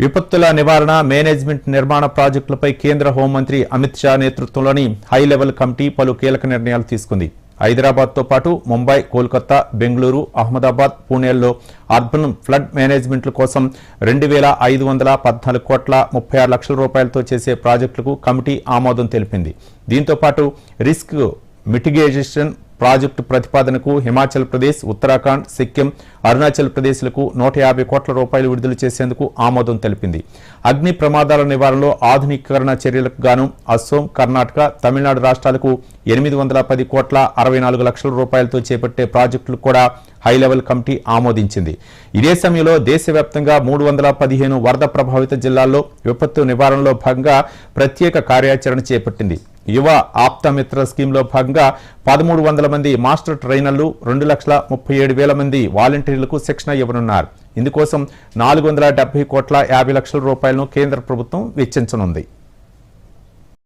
విపత్తుల నివారణ మేనేజ్మెంట్ నిర్మాణ ప్రాజెక్టులపై కేంద్ర హోంమంత్రి అమిత్ షా నేతృత్వంలోని హై లెవెల్ కమిటీ పలు కీలక నిర్ణయాలు తీసుకుంది. హైదరాబాద్తో పాటు ముంబై కోల్కతా బెంగళూరు అహ్మదాబాద్ పూణేల్లో అర్బన్ ఫ్లడ్ మేనేజ్మెంట్ల కోసం రెండు వేల ఐదు వందల పద్నాలుగు కోట్ల ముప్పై ఆరు లక్షల రూపాయలతో చేసే ప్రాజెక్టులకు కమిటీ ఆమోదం తెలిపింది. దీంతో పాటు రిస్క్ మిటిగేషన్ ప్రాజెక్టు ప్రతిపాదనకు హిమాచల్ ప్రదేశ్ ఉత్తరాఖండ్ సిక్కిం అరుణాచల్ ప్రదేశ్లకు నూట యాభై కోట్ల రూపాయలు విడుదల చేసేందుకు ఆమోదం తెలిపింది. అగ్ని ప్రమాదాల నివారణలో ఆధునీకరణ చర్యలకు గాను అస్సోం కర్ణాటక తమిళనాడు రాష్ట్రాలకు ఎనిమిది వందల పది కోట్ల అరవై నాలుగు లక్షల రూపాయలతో చేపట్టే ప్రాజెక్టులు కూడా హై లెవెల్ కమిటీ ఆమోదించింది. ఇదే సమయంలో దేశవ్యాప్తంగా మూడు వందల పదిహేను వరద ప్రభావిత జిల్లాల్లో విపత్తు నివారణలో భాగంగా ప్రత్యేక కార్యాచరణ చేపట్టింది. యువ ఆప్తమిత్ర స్కీమ్లో భాగంగా పదమూడు వందల మంది మాస్టర్ ట్రైనర్లు రెండు లక్షల ముప్పై ఏడు వేల మంది వాలంటీర్లకు శిక్షణ ఇవ్వనున్నారు. ఇందుకోసం నాలుగు వందల డెబ్బై కోట్ల యాభై లక్షల రూపాయలను కేంద్ర ప్రభుత్వం వెచ్చించనుంది.